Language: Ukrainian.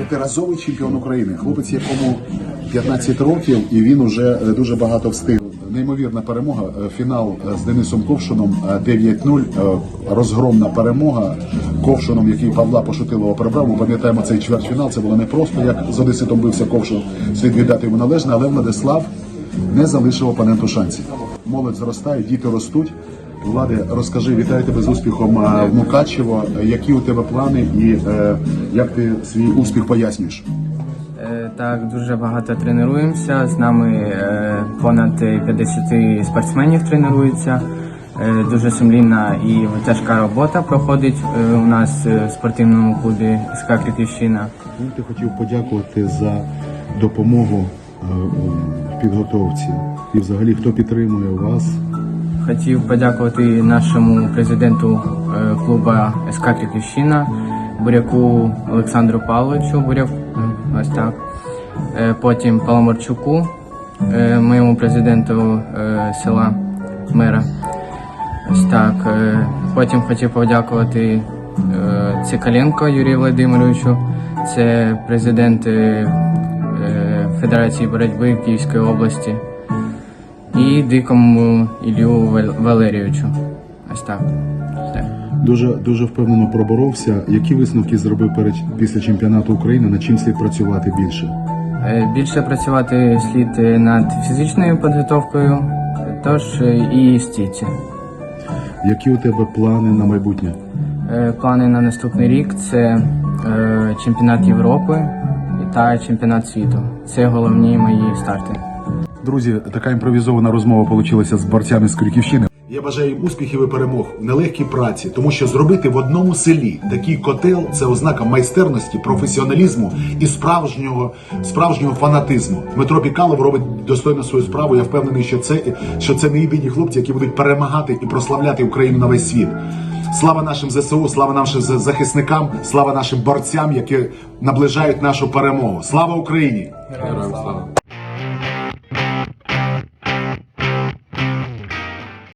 П'ятиразовий чемпіон України. Хлопець, якому 15 років, і він уже е, дуже багато встиг. Неймовірна перемога. Е, Фінал е, з Денисом Ковшином е, 9-0. Е, Розгромна перемога Ковшином, який Павла Пошутилова перебрав. Ми пам'ятаємо цей чвертьфінал. Це було не просто, як з Одеситом бився Ковшин. Слід віддати йому належне, але Владислав не залишив опоненту шансів. Молодь зростає, діти ростуть. Влади, розкажи, вітаю тебе з успіхом в Мукачево. Е, Які у тебе плани і е, як ти свій успіх пояснюєш? Е, Так, дуже багато тренуємося. З нами понад 50 спортсменів тренуються. Дуже сумлінна і тяжка робота проходить у нас в спортивному клубі СК Криківщина. Кому ти хотів подякувати за допомогу в підготовці? І взагалі хто підтримує вас? Хотів подякувати нашому президенту е, клубу СК Криківщина, Буряку Олександру Павловичу, Буряк, ось так. Е, Потім Паламарчуку, е, моєму президенту села мера. Ось так. Потім хотів подякувати Цикаленко Юрію Володимировичу, це президент Федерації боротьби Київської області і дикому Ілью Вал- Валерійовичу. Ось так. Дуже дуже впевнено проборовся. Які висновки зробив перед після чемпіонату України? Над чим слід працювати більше? Е, Більше працювати слід е, над фізичною підготовкою, тож е, і стійці. Які у тебе плани на майбутнє? Плани на наступний рік це чемпіонат Європи та чемпіонат світу. Це головні мої старти. Друзі, така імпровізована розмова вийшла з борцями з Крюківщини. Я бажаю їм успіхів і перемог в нелегкій праці, тому що зробити в одному селі такий котел це ознака майстерності, професіоналізму і справжнього справжнього фанатизму. Дмитро Пікалов робить достойно свою справу. Я впевнений, що це що це не єдині хлопці, які будуть перемагати і прославляти Україну на весь світ. Слава нашим ЗСУ, слава нашим захисникам, слава нашим борцям, які наближають нашу перемогу. Слава Україні! Героям слава.